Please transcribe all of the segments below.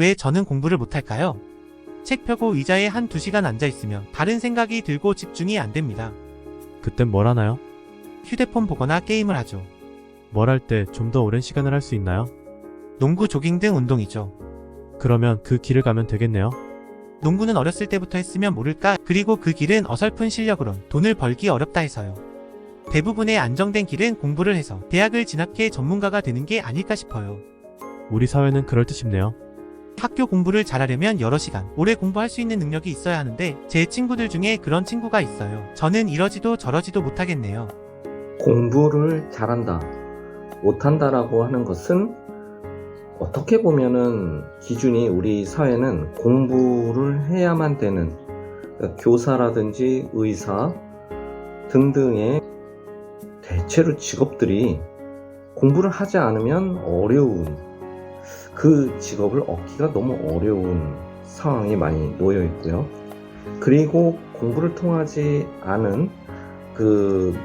왜 저는 공부를 못할까요? 책 펴고 의자에 한 두 시간 앉아있으면 다른 생각이 들고 집중이 안 됩니다. 그땐 뭘 하나요? 휴대폰 보거나 게임을 하죠. 뭘 할 때 좀 더 오랜 시간을 할 수 있나요? 농구, 조깅 등 운동이죠. 그러면 그 길을 가면 되겠네요. 농구는 어렸을 때부터 했으면 모를까 그리고 그 길은 어설픈 실력으론 돈을 벌기 어렵다 해서요. 대부분의 안정된 길은 공부를 해서 대학을 진학해 전문가가 되는 게 아닐까 싶어요. 우리 사회는 그럴듯 싶네요. 학교 공부를 잘하려면 여러 시간 오래 공부할 수 있는 능력이 있어야 하는데 제 친구들 중에 그런 친구가 있어요. 저는 이러지도 저러지도 못하겠네요. 공부를 잘한다, 못한다라고 하는 것은 어떻게 보면은 기준이 우리 사회는 공부를 해야만 되는 그러니까 교사라든지 의사 등등의 대체로 직업들이 공부를 하지 않으면 어려운 그 직업을 얻기가 너무 어려운 상황이 많이 놓여 있고요. 그리고 공부를 통하지 않은 그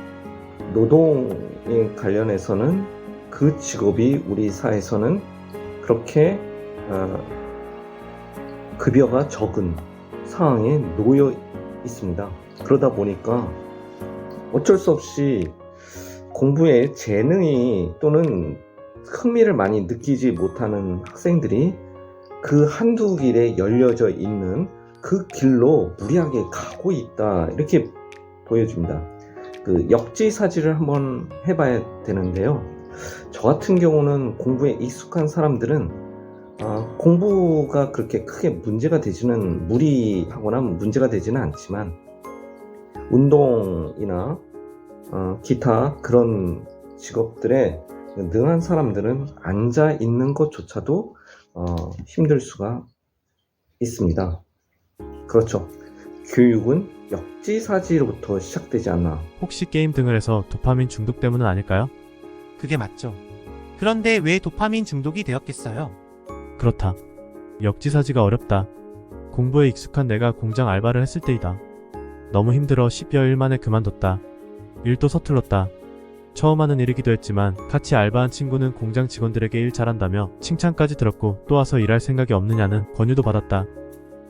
노동에 관련해서는 그 직업이 우리 사회에서는 그렇게 어, 급여가 적은 상황에 놓여 있습니다. 그러다 보니까 어쩔 수 없이 공부에 재능이 또는 흥미를 많이 느끼지 못하는 학생들이 그 한두 길에 열려져 있는 그 길로 무리하게 가고 있다 이렇게 보여집니다. 그 역지사지를 한번 해봐야 되는데요. 저 같은 경우는 공부에 익숙한 사람들은 아, 공부가 그렇게 크게 문제가 되지는 무리하거나 문제가 되지는 않지만 운동이나 어, 기타 그런 직업들에 능한 사람들은 앉아 있는 것조차도 어, 힘들 수가 있습니다. 그렇죠. 교육은 역지사지로부터 시작되지 않나. 혹시 게임 등을 해서 도파민 중독 때문은 아닐까요? 그게 맞죠. 그런데 왜 도파민 중독이 되었겠어요? 그렇다. 역지사지가 어렵다. 공부에 익숙한 내가 공장 알바를 했을 때이다. 너무 힘들어 10여일 만에 그만뒀다. 일도 서툴렀다. 처음 하는 일이기도 했지만 같이 알바한 친구는 공장 직원들에게 일 잘한다며 칭찬까지 들었고 또 와서 일할 생각이 없느냐는 권유도 받았다.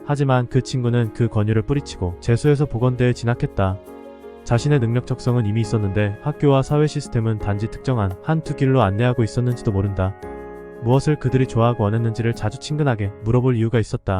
하지만 그 친구는 그 권유를 뿌리치고 재수해서 보건대에 진학했다. 자신의 능력 적성은 이미 있었는데 학교와 사회 시스템은 단지 특정한 한두 길로 안내하고 있었는지도 모른다. 무엇을 그들이 좋아하고 원했는지를 자주 친근하게 물어볼 이유가 있었다.